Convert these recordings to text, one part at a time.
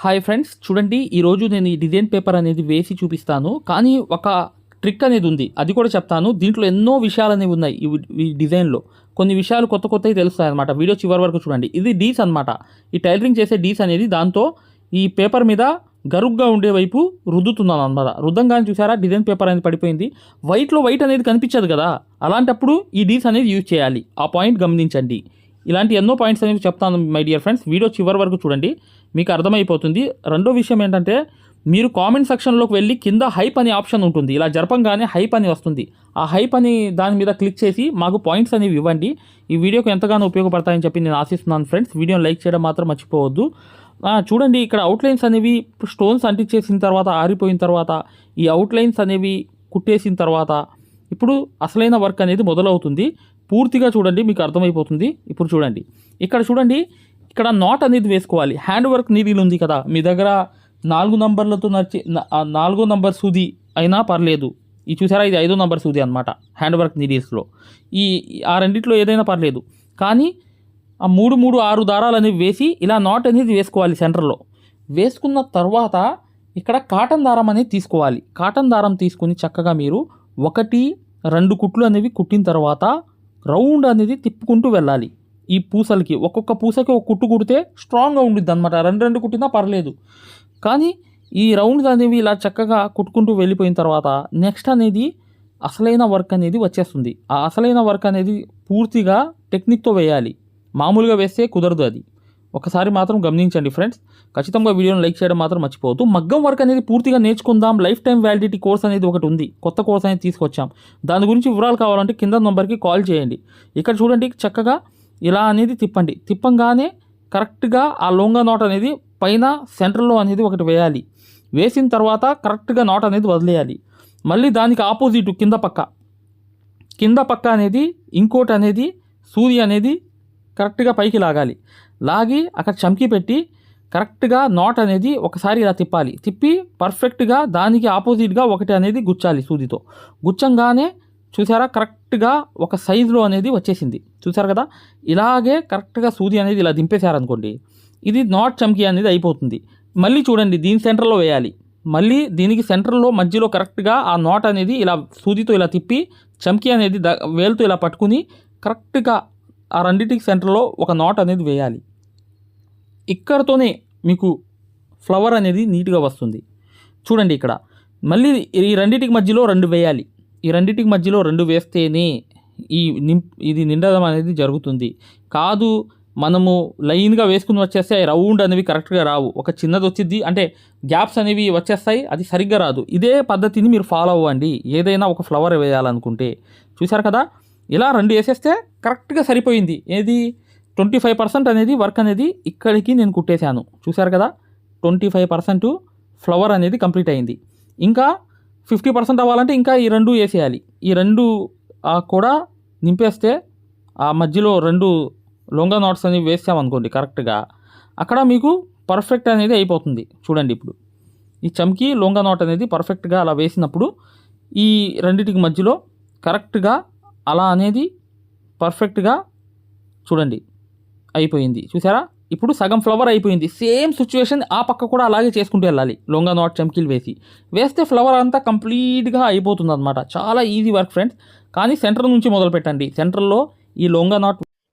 Hi friends చూడండి ఈరోజు నేను ఈ డిజైన్ పేపర్ అనేది వేసి చూపిస్తాను. కానీ ఒక ట్రిక్ అనేది ఉంది. అది కూడా చెప్తాను. దీంట్లో ఎన్నో విషయాలు అనేవి ఉన్నాయి ఈ ఈ డిజైన్లో కొన్ని విషయాలు కొత్త కొత్తవి తెలుస్తాయి అనమాట వీడియో చివరి వరకు చూడండి. ఇది డీస్ అన్నమాట. ఈ టైలరింగ్ చేసే డీస్ అనేది దాంతో ఈ పేపర్ మీద గరుగ్గా ఉండే వైపు రుద్దుతున్నాను అనమాట రుద్దంగానే చూసారా డిజైన్ పేపర్ అనేది పడిపోయింది. వైట్లో వైట్ అనేది కనిపించదు కదా. అలాంటప్పుడు ఈ డీస్ అనేది యూజ్ చేయాలి. ఆ పాయింట్ గమనించండి. ఇలాంటి ఎన్నో పాయింట్స్ అనేవి చెప్తాను మై డియర్ ఫ్రెండ్స్ వీడియో చివరి వరకు చూడండి. మీకు అర్థమైపోతుంది. రెండో విషయం ఏంటంటే మీరు కామెంట్ సెక్షన్లోకి వెళ్ళి కింద హైప్ అనే ఆప్షన్ ఉంటుంది. ఇలా జరపంగానే హైప్ అని వస్తుంది. ఆ హైప్ అని దాని మీద క్లిక్ చేసి మాకు పాయింట్స్ అనేవి ఇవ్వండి. ఈ వీడియోకి ఎంతగానో ఉపయోగపడతాయని చెప్పి నేను ఆశిస్తున్నాను ఫ్రెండ్స్ వీడియోని లైక్ చేయడం మాత్రం మర్చిపోవద్దు. చూడండి ఇక్కడ అవుట్లైన్స్ అనేవి స్టోన్స్ అంటించేసిన తర్వాత ఆరిపోయిన తర్వాత ఈ అవుట్లైన్స్ అనేవి కుట్టేసిన తర్వాత ఇప్పుడు అసలైన వర్క్ అనేది మొదలవుతుంది. పూర్తిగా చూడండి మీకు అర్థమైపోతుంది. ఇప్పుడు చూడండి. ఇక్కడ చూడండి ఇక్కడ నాట్ అనేది వేసుకోవాలి. హ్యాండ్ వర్క్ నీడిల్ ఉంది కదా. మీ దగ్గర నాలుగు నంబర్లతో నడిచే నాలుగో నంబర్ సూది అయినా పర్లేదు. ఈ చూసారా? ఇది ఐదో నంబర్ సూది అనమాట హ్యాండ్ వర్క్ నీడిల్స్లో ఈ ఆ రెండిట్లో ఏదైనా పర్లేదు. కానీ ఆ మూడు మూడు ఆరు దారాలు అనేవి వేసి ఇలా నాట్ అనేది వేసుకోవాలి సెంటర్లో. వేసుకున్న తర్వాత ఇక్కడ కాటన్ దారం అనేది తీసుకోవాలి. కాటన్ దారం తీసుకుని చక్కగా మీరు ఒకటి రెండు కుట్లు అనేవి కుట్టిన తర్వాత రౌండ్ అనేది తిప్పుకుంటూ వెళ్ళాలి. ఈ పూసలకి ఒక్కొక్క పూసకి ఒక కుట్టు కుడితే స్ట్రాంగ్గా ఉండిద్ది అనమాట రెండు రెండు కుట్టినా పర్లేదు. కానీ ఈ రౌండ్స్ అనేవి ఇలా చక్కగా కుట్టుకుంటూ వెళ్ళిపోయిన తర్వాత నెక్స్ట్ అనేది అసలైన వర్క్ అనేది వచ్చేస్తుంది. ఆ అసలైన వర్క్ అనేది పూర్తిగా టెక్నిక్తో వేయాలి. మామూలుగా వేస్తే కుదరదు అది. ఒకసారి మాత్రం గమనించండి ఫ్రెండ్స్. ఖచ్చితంగా వీడియోని లైక్ చేయడం మాత్రం మర్చిపోవద్దు. మగ్గం వర్క్ అనేది పూర్తిగా నేర్చుకుందాం. లైఫ్ టైం వ్యాలిడిటీ కోర్స్ అనేది ఒకటి ఉంది. కొత్త కోర్స్ అనేది తీసుకొచ్చాం. దాని గురించి వివరాలు కావాలంటే కింద నెంబర్కి కాల్ చేయండి. ఇక్కడ చూడండి చక్కగా ఇలా అనేది తిప్పండి. తిప్పంగానే కరెక్ట్గా ఆ లొంగ నాట్ అనేది పైన సెంటర్లో అనేది ఒకటి వేయాలి. వేసిన తర్వాత కరెక్ట్గా నాట్ అనేది వదిలేయాలి. మళ్ళీ దానికి ఆపోజిట్ కింద పక్క. కింద పక్క అనేది ఇంకోటి అనేది సూది అనేది కరెక్ట్గా పైకి లాగాలి. లాగి అక్కడ చమ్కి పెట్టి కరెక్ట్గా నాట్ అనేది ఒకసారి ఇలా తిప్పాలి. తిప్పి పర్ఫెక్ట్గా దానికి ఆపోజిట్గా ఒకటి అనేది గుచ్చాలి సూదితో. గుచ్చంగానే చూసారా కరెక్ట్గా ఒక సైజులో అనేది వచ్చేసింది. చూసారు కదా? ఇలాగే కరెక్ట్గా సూది అనేది ఇలా దింపేశారనుకోండి ఇది నాట్ చమ్కి అనేది అయిపోతుంది. మళ్ళీ చూడండి దీని సెంటర్లో వేయాలి. మళ్ళీ దీనికి సెంటర్లో మధ్యలో కరెక్ట్గా ఆ నాట్ అనేది ఇలా సూదితో ఇలా తిప్పి చమ్కి అనేది ద వేలుతో ఇలా పట్టుకుని కరెక్ట్గా ఆ రెండింటికి సెంటర్లో ఒక నాట్ అనేది వేయాలి. ఇక్కడతోనే మీకు ఫ్లవర్ అనేది నీట్గా వస్తుంది. చూడండి ఇక్కడ. మళ్ళీ ఈ రెండింటికి మధ్యలో రెండు వేయాలి. ఈ రెండింటికి మధ్యలో రెండు వేస్తేనే ఈ నిం ఇది నిండడం అనేది జరుగుతుంది. కాదు మనము లైన్గా వేసుకుని వచ్చేస్తే రౌండ్ అనేవి కరెక్ట్గా రావు. ఒక చిన్నది వచ్చింది అంటే గ్యాప్స్ అనేవి వచ్చేస్తాయి అది సరిగ్గా రాదు. ఇదే పద్ధతిని మీరు ఫాలో అవ్వండి. ఏదైనా ఒక ఫ్లవర్ వేయాలనుకుంటే. చూసారు కదా? ఇలా రెండు వేసేస్తే కరెక్ట్గా సరిపోయింది. ఏది? ట్వంటీ ఫైవ్ పర్సెంట్ అనేది వర్క్ అనేది ఇక్కడికి నేను కుట్టేశాను. చూసారు కదా? ట్వంటీ ఫైవ్ పర్సెంట్ ఫ్లవర్ అనేది కంప్లీట్ అయింది. ఇంకా ఫిఫ్టీ పర్సెంట్ అవ్వాలంటే ఇంకా ఈ రెండు వేసేయాలి. ఈ రెండు ఆ, కూడా నింపేస్తే ఆ మధ్యలో రెండు లొంగ నాట్స్ అనేవి వేసామనుకోండి కరెక్ట్గా అక్కడ మీకు పర్ఫెక్ట్ అనేది అయిపోతుంది. చూడండి ఇప్పుడు. ఈ చమ్కి లొంగ నాట్ అనేది పర్ఫెక్ట్గా అలా వేసినప్పుడు ఈ రెండిటికి మధ్యలో కరెక్ట్గా అలా అనేది పర్ఫెక్ట్గా చూడండి అయిపోయింది. చూసారా? ఇప్పుడు సగం ఫ్లవర్ అయిపోయింది. సేమ్ సిచ్యువేషన్ ఆ పక్క కూడా అలాగే చేసుకుంటూ వెళ్ళాలి. లొంగ నాట్ చమ్కీలు వేసి. వేస్తే ఫ్లవర్ అంతా కంప్లీట్గా అయిపోతుంది అనమాట చాలా ఈజీ వర్క్ ఫ్రెండ్స్ కానీ సెంటర్ నుంచి మొదలు పెట్టండి సెంటర్లో ఈ లొంగ నాట్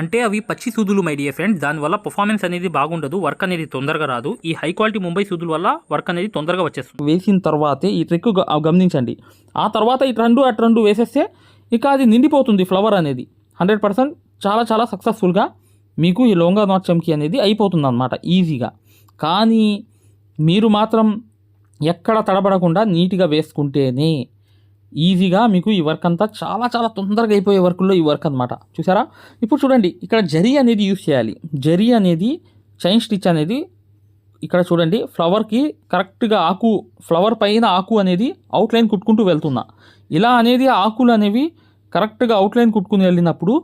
అంటే అవి పచ్చి సూదులు మై డియర్ ఫ్రెండ్స్ దానివల్ల పర్ఫార్మెన్స్ అనేది బాగుండదు వర్క్ అనేది తొందరగా రాదు. ఈ హై క్వాలిటీ ముంబై సూదుల వల్ల వర్క్ అనేది తొందరగా వచ్చేస్తుంది. వేసిన తర్వాతే ఈ ట్రిక్ గమనించండి. ఆ తర్వాత ఇటు రెండు అటు రెండు వేసేస్తే ఇక అది నిండిపోతుంది ఫ్లవర్ అనేది. హండ్రెడ్ పర్సెంట్ చాలా చాలా సక్సెస్ఫుల్గా మీకు ఈ లొంగా నాట్ చమ్కీ అనేది అయిపోతుంది అనమాట ఈజీగా కానీ మీరు మాత్రం ఎక్కడ తడబడకుండా నీట్గా వేసుకుంటేనే ఈజీగా మీకు ఈ వర్క్ అంతా చాలా చాలా తొందరగా అయిపోయే వర్క్లో ఈ వర్క్ అనమాట చూసారా? ఇప్పుడు చూడండి ఇక్కడ జరీ అనేది యూస్ చేయాలి. జరీ అనేది చైన్ స్టిచ్ అనేది ఇక్కడ చూడండి ఫ్లవర్కి కరెక్ట్గా ఆకు ఫ్లవర్ పైన ఆకు అనేది అవుట్లైన్ కుట్టుకుంటూ వెళ్తున్నా. ఇలా అనేది ఆకులు అనేవి కరెక్ట్గా అవుట్లైన్ కుట్టుకుని వెళ్ళినప్పుడు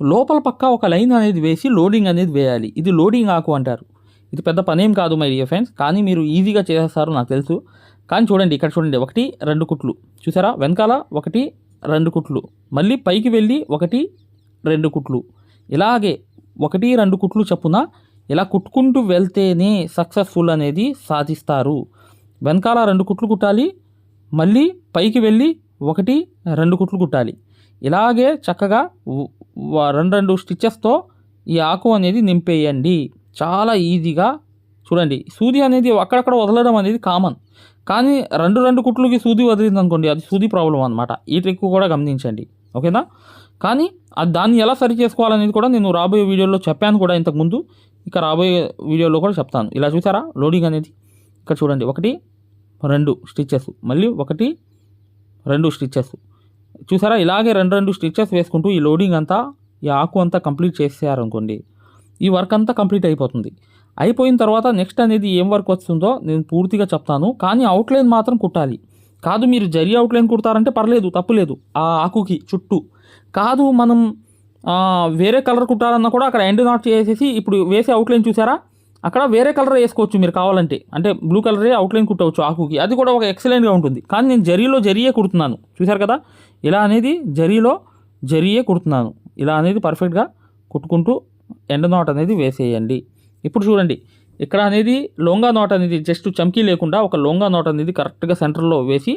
లోపల పక్క ఒక లైన్ అనేది వేసి లోడింగ్ అనేది వేయాలి. ఇది లోడింగ్ ఆకు అంటారు. ఇది పెద్ద పనేం కాదు మై డియర్ ఫ్రెండ్స్ కానీ మీరు ఈజీగా చేసేస్తారు నాకు తెలుసు. కానీ చూడండి ఇక్కడ చూడండి ఒకటి రెండు కుట్లు. చూసారా? వెనకాల ఒకటి రెండు కుట్లు. మళ్ళీ పైకి వెళ్ళి ఒకటి రెండు కుట్లు. ఇలాగే ఒకటి రెండు కుట్లు చప్పున ఇలా కుట్టుకుంటూ వెళ్తేనే సక్సెస్ఫుల్ అనేది సాధిస్తారు. వెనకాల రెండు కుట్లు కుట్టాలి మళ్ళీ పైకి వెళ్ళి ఒకటి రెండు కుట్లు కుట్టాలి. ఇలాగే చక్కగా రెండు రెండు స్టిచ్చెస్తో ఈ ఆకు అనేది నింపేయండి. చాలా ఈజీగా చూడండి సూది అనేది అక్కడక్కడ వదలడం అనేది కామన్ కానీ రెండు రెండు కుట్లకి సూది వదిలింది అనుకోండి అది సూది ప్రాబ్లం అనమాట ఈ ట్రిక్ కూడా గమనించండి ఓకేనా? కానీ అది దాన్ని ఎలా సరి చేసుకోవాలనేది కూడా నేను రాబోయే వీడియోలో చెప్పాను కూడా ఇంతకుముందు. ఇక రాబోయే వీడియోలో కూడా చెప్తాను. ఇలా చూసారా? లోడింగ్ అనేది. ఇక్కడ చూడండి ఒకటి రెండు స్టిచ్చెస్ మళ్ళీ ఒకటి రెండు స్టిచ్చెస్ చూసారా? ఇలాగే రెండు రెండు స్టిచ్చెస్ వేసుకుంటూ ఈ లోడింగ్ అంతా ఈ ఆకు అంతా కంప్లీట్ చేసేయారనుకోండి ఈ వర్క్ అంతా కంప్లీట్ అయిపోతుంది. అయిపోయిన తర్వాత నెక్స్ట్ అనేది ఏం వర్క్ వస్తుందో నేను పూర్తిగా చెప్తాను. కానీ అవుట్లైన్ మాత్రం కుట్టాలి. కాదు మీరు జరి అవుట్లైన్ కుడతారంటే పర్లేదు తప్పులేదు ఆ ఆకుకి చుట్టూ. కాదు మనం వేరే కలర్ కుట్టాలన్నా కూడా అక్కడ ఎండ్ నాట్ చేసేసి ఇప్పుడు వేసే అవుట్లైన్ చూసారా? అక్కడ వేరే కలర్ వేసుకోవచ్చు మీరు కావాలంటే. అంటే బ్లూ కలరే అవుట్లైన్ కుట్టవచ్చు ఆకుకి. అది కూడా ఒక ఎక్సలెంట్గా ఉంటుంది. కానీ నేను జరీలో జరియే కుడుతున్నాను. చూసారు కదా? ఇలా అనేది జరీలో జరియే కుడుతున్నాను. ఇలా అనేది పర్ఫెక్ట్గా కుట్టుకుంటూ ఎండ్ నాట్ అనేది వేసేయండి. ఇప్పుడు చూడండి ఇక్కడ అనేది లొంగా నోట్ అనేది జస్ట్ చమ్కీ లేకుండా ఒక లొంగా నోట్ అనేది కరెక్ట్గా సెంటర్లో వేసి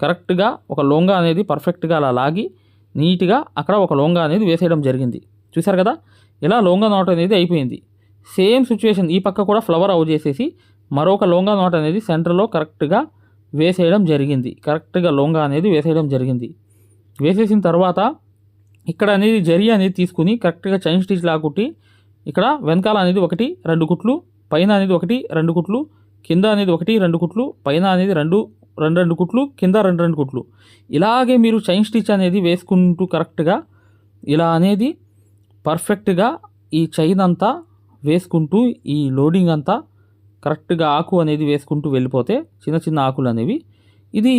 కరెక్ట్గా ఒక లొంగా అనేది పర్ఫెక్ట్గా అలా లాగి నీట్గా అక్కడ ఒక లొంగా అనేది వేసేయడం జరిగింది. చూసారు కదా? ఇలా లొంగా నోట్ అనేది అయిపోయింది. సేమ్ సిచ్యువేషన్ ఈ పక్క కూడా ఫ్లవర్ అవుట్ చేసేసి మరొక లొంగా నోట్ అనేది సెంటర్లో కరెక్ట్గా వేసేయడం జరిగింది. కరెక్ట్గా లొంగా అనేది వేసేయడం జరిగింది. వేసేసిన తర్వాత ఇక్కడ అనేది జరి అనేది తీసుకుని కరెక్ట్గా చైన్ స్టిచ్ లాగుట్టి ఇక్కడ వెనకాల అనేది ఒకటి రెండు కుట్లు పైన అనేది ఒకటి రెండు కుట్లు కింద అనేది ఒకటి రెండు కుట్లు పైన అనేది రెండు రెండు రెండు కుట్లు కింద రెండు రెండు కుట్లు. ఇలాగే మీరు చైన్ స్టిచ్ అనేది వేసుకుంటూ కరెక్ట్గా ఇలా అనేది పర్ఫెక్ట్గా ఈ చైన్ అంతా వేసుకుంటూ ఈ లోడింగ్ అంతా కరెక్ట్గా ఆకు అనేది వేసుకుంటూ వెళ్ళిపోతే చిన్న చిన్న ఆకులు అనేవి. ఇది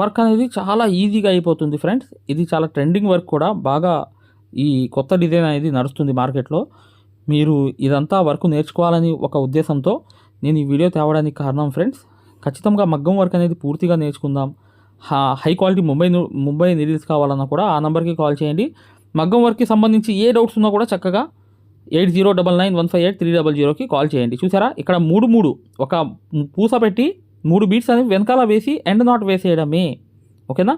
వర్క్ అనేది చాలా ఈజీగా అయిపోతుంది ఫ్రెండ్స్. ఇది చాలా ట్రెండింగ్ వర్క్ కూడా బాగా ఈ కొత్త డిజైన్ అనేది నడుస్తుంది మార్కెట్లో. మీరు ఇదంతా వర్క్ నేర్చుకోవాలని ఒక ఉద్దేశంతో నేను ఈ వీడియో తేవడానికి కారణం ఫ్రెండ్స్ ఖచ్చితంగా మగ్గం వర్క్ అనేది పూర్తిగా నేర్చుకుందాం. High quality Mumbai Mumbai needles కావాలన్నా కూడా ఆ నెంబర్కి కాల్ చేయండి. మగ్గం వర్క్కి సంబంధించి ఏ డౌట్స్ ఉన్నా కూడా చక్కగా eight zero double nine one five eight three double జీరోకి కాల్ చేయండి. చూసారా? ఇక్కడ మూడు మూడు ఒక పూస పెట్టి మూడు బీట్స్ అనేవి వెనకాల వేసి ఎండ్ నాట్ వేసేయడమే. ఓకేనా?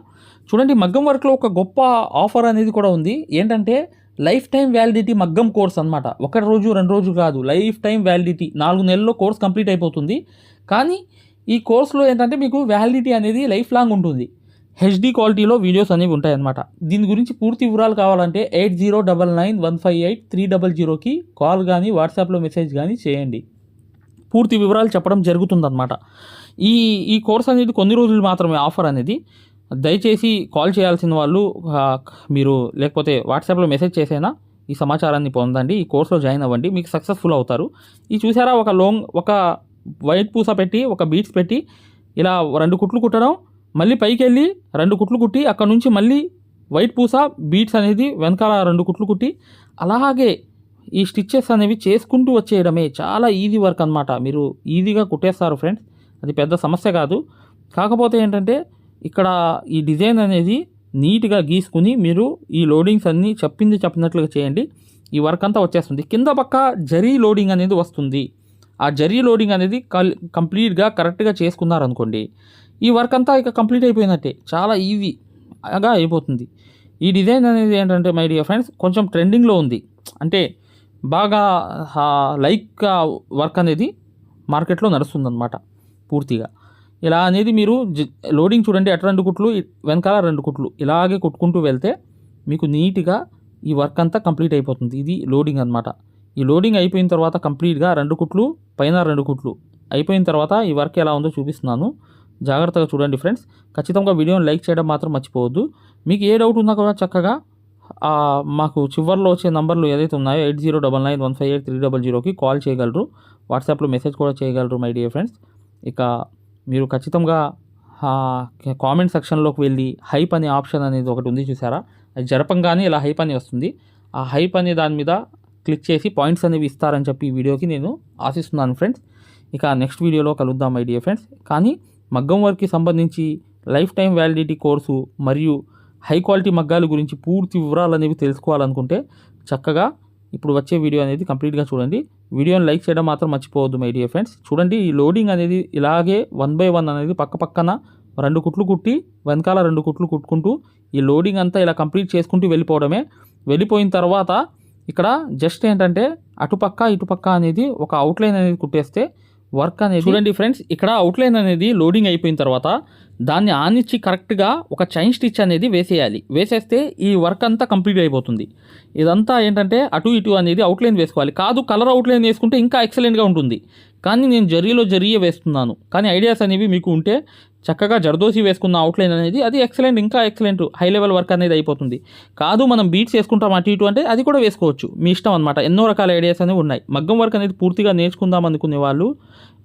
చూడండి మగ్గం వర్క్లో ఒక గొప్ప ఆఫర్ అనేది కూడా ఉంది. ఏంటంటే లైఫ్ టైం వ్యాలిడిటీ మగ్గం కోర్స్ అనమాట ఒక రోజు రెండు రోజు కాదు. Life time validity. నాలుగు నెలల్లో కోర్స్ కంప్లీట్ అయిపోతుంది. కానీ ఈ కోర్సులో ఏంటంటే మీకు వ్యాలిడిటీ అనేది లైఫ్ లాంగ్ ఉంటుంది. హెచ్డి క్వాలిటీలో వీడియోస్ అనేవి ఉంటాయన్నమాట. దీని గురించి పూర్తి వివరాలు కావాలంటే eight zero double nine one five eight three double జీరోకి కాల్ కానీ వాట్సాప్లో మెసేజ్ కానీ చేయండి. పూర్తి వివరాలు చెప్పడం జరుగుతుందన్నమాట. ఈ ఈ కోర్స్ అనేది కొన్ని రోజులు మాత్రమే ఆఫర్ అనేది. దయచేసి కాల్ చేయాల్సిన వాళ్ళు మీరు లేకపోతే వాట్సాప్లో మెసేజ్ చేసైనా ఈ సమాచారాన్ని పొందండి ఈ కోర్సులో జాయిన్ అవ్వండి మీకు సక్సెస్ఫుల్ అవుతారు. ఈ చూసారా ఒక లోంగ్ ఒక వైట్ పూస పెట్టి ఒక బీట్స్ పెట్టి ఇలా రెండు కుట్లు కుట్టడం మళ్ళీ పైకి వెళ్ళి రెండు కుట్లు కుట్టి అక్కడ నుంచి మళ్ళీ వైట్ పూస బీట్స్ అనేది వెనకాల రెండు కుట్లు కుట్టి అలాగే ఈ స్టిచ్చెస్ అనేవి చేసుకుంటూ వచ్చేయడమే చాలా ఈజీ వర్క్ అనమాట మీరు ఈజీగా కుట్టేస్తారు ఫ్రెండ్స్. అది పెద్ద సమస్య కాదు. కాకపోతే ఏంటంటే ఇక్కడ ఈ డిజైన్ అనేది నీట్గా గీసుకుని మీరు ఈ లోడింగ్స్ అన్నీ చెప్పింది చెప్పినట్లుగా చేయండి. ఈ వర్క్ అంతా వచ్చేస్తుంది. కింద పక్క జరీ లోడింగ్ అనేది వస్తుంది. ఆ జరీ లోడింగ్ అనేది కల్ కంప్లీట్గా కరెక్ట్గా చేసుకున్నారనుకోండి ఈ వర్క్ అంతా ఇక కంప్లీట్ అయిపోయినట్టే. చాలా ఈజీగా అయిపోతుంది. ఈ డిజైన్ అనేది ఏంటంటే మై డియర్ ఫ్రెండ్స్ కొంచెం ట్రెండింగ్లో ఉంది. అంటే బాగా లైక్ వర్క్ అనేది మార్కెట్లో నడుస్తుందన్నమాట పూర్తిగా. ఇలా అనేది మీరు లోడింగ్ చూడండి అటు రెండు కుట్లు వెనకాల రెండు కుట్లు. ఇలాగే కొట్టుకుంటూ వెళ్తే మీకు నీట్గా ఈ వర్క్ అంతా కంప్లీట్ అయిపోతుంది. ఇది లోడింగ్ అనమాట ఈ లోడింగ్ అయిపోయిన తర్వాత కంప్లీట్గా రెండు కుట్లు పైన రెండు కుట్లు. అయిపోయిన తర్వాత ఈ వర్క్ ఎలా ఉందో చూపిస్తున్నాను. జాగ్రత్తగా చూడండి ఫ్రెండ్స్. ఖచ్చితంగా వీడియోని లైక్ చేయడం మాత్రం మర్చిపోవద్దు. మీకు ఏ డౌట్ ఉన్నా కూడా చక్కగా మాకు చివర్లో వచ్చే నంబర్లు ఏదైతే ఉన్నాయో eight zero double nine one five eight three double జీరోకి కాల్ చేయగలరు. వాట్సాప్లో మెసేజ్ కూడా చేయగలరు మై డియర్ ఫ్రెండ్స్. ఇక మీరు ఖచ్చితంగా కామెంట్ సెక్షన్లోకి వెళ్ళి హైప్ అనే ఆప్షన్ అనేది ఒకటి ఉంది చూసారా? అది జరపంగానే ఇలా హైప్ అని వస్తుంది. ఆ హైప్ అనే దాని మీద క్లిక్ చేసి పాయింట్స్ అనేవి ఇస్తారని చెప్పి ఈ వీడియోకి నేను ఆశిస్తున్నాను ఫ్రెండ్స్ ఇక నెక్స్ట్ వీడియోలో కలుద్దాం మై డియర్ ఫ్రెండ్స్ కానీ మగ్గం వర్క్కి సంబంధించి లైఫ్ టైం వ్యాలిడిటీ కోర్సు మరియు హై క్వాలిటీ మగ్గాల గురించి పూర్తి వివరాలు అనేవి తెలుసుకోవాలనుకుంటే చక్కగా ఇప్పుడు వచ్చే వీడియో అనేది కంప్లీట్గా చూడండి. వీడియోని లైక్ చేయడం మాత్రం మర్చిపోవద్దు మై డియర్ ఫ్రెండ్స్ చూడండి ఈ లోడింగ్ అనేది ఇలాగే వన్ బై వన్ అనేది పక్క పక్కన రెండు కుట్లు కుట్టి వెనకాల రెండు కుట్లు కుట్టుకుంటూ ఈ లోడింగ్ అంతా ఇలా కంప్లీట్ చేసుకుంటూ వెళ్ళిపోవడమే. వెళ్ళిపోయిన తర్వాత ఇక్కడ జస్ట్ ఏంటంటే అటుపక్క ఇటుపక్క అనేది ఒక అవుట్లైన్ అనేది కుట్టేస్తే వర్క్ అనేది చూడండి ఫ్రెండ్స్ ఇక్కడ అవుట్లైన్ అనేది లోడింగ్ అయిపోయిన తర్వాత దాన్ని ఆనిచ్చి కరెక్ట్గా ఒక చైన్ స్టిచ్ అనేది వేసేయాలి. వేసేస్తే ఈ వర్క్ అంతా కంప్లీట్ అయిపోతుంది. ఇదంతా ఏంటంటే అటు ఇటు అనేది అవుట్లైన్ వేసుకోవాలి. కాదు కలర్ అవుట్లైన్ వేసుకుంటే ఇంకా ఎక్సలెంట్గా ఉంటుంది. కానీ నేను జరీలో జరీయే వేస్తున్నాను. కానీ ఐడియాస్ అనేవి మీకు ఉంటే చక్కగా జర్దోసి వేసుకున్న అవుట్లైన్ అనేది అది ఎక్సలెంట్ ఇంకా ఎక్సలెంట్ హై లెవెల్ వర్క్ అనేది అయిపోతుంది. కాదు మనం బీట్స్ వేసుకుంటాం అటు ఇటు అంటే అది కూడా వేసుకోవచ్చు. మీ ఇష్టం అనమాట ఎన్నో రకాల ఐడియాస్ అనేవి ఉన్నాయి. మగ్గం వర్క్ అనేది పూర్తిగా నేర్చుకుందాం అనుకునే వాళ్ళు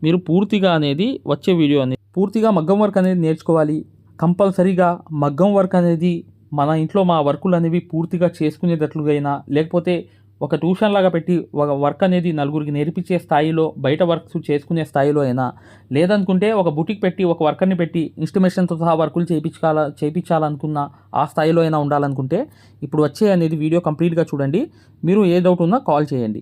మీరు పూర్తిగా అనేది వచ్చే వీడియో అనేది పూర్తిగా మగ్గం వర్క్ అనేది నేర్చుకోవాలి. కంపల్సరీగా మగ్గం వర్క్ అనేది మన ఇంట్లో మా వర్కులు అనేవి పూర్తిగా చేసుకునేటట్లుగా అయినా లేకపోతే ఒక ట్యూషన్ లాగా పెట్టి ఒక వర్క్ అనేది నలుగురికి నేర్పించే స్థాయిలో బయట వర్క్స్ చేసుకునే స్థాయిలో అయినా లేదనుకుంటే ఒక బుటిక్ పెట్టి ఒక వర్కర్ని పెట్టి ఇన్స్టిమేషన్తో సహా వర్కులు చేయించాల చేయించాలనుకున్న ఆ స్థాయిలో అయినా ఉండాలనుకుంటే ఇప్పుడు వచ్చే అనేది వీడియో కంప్లీట్గా చూడండి. మీరు ఏ డౌట్ ఉన్నా కాల్ చేయండి.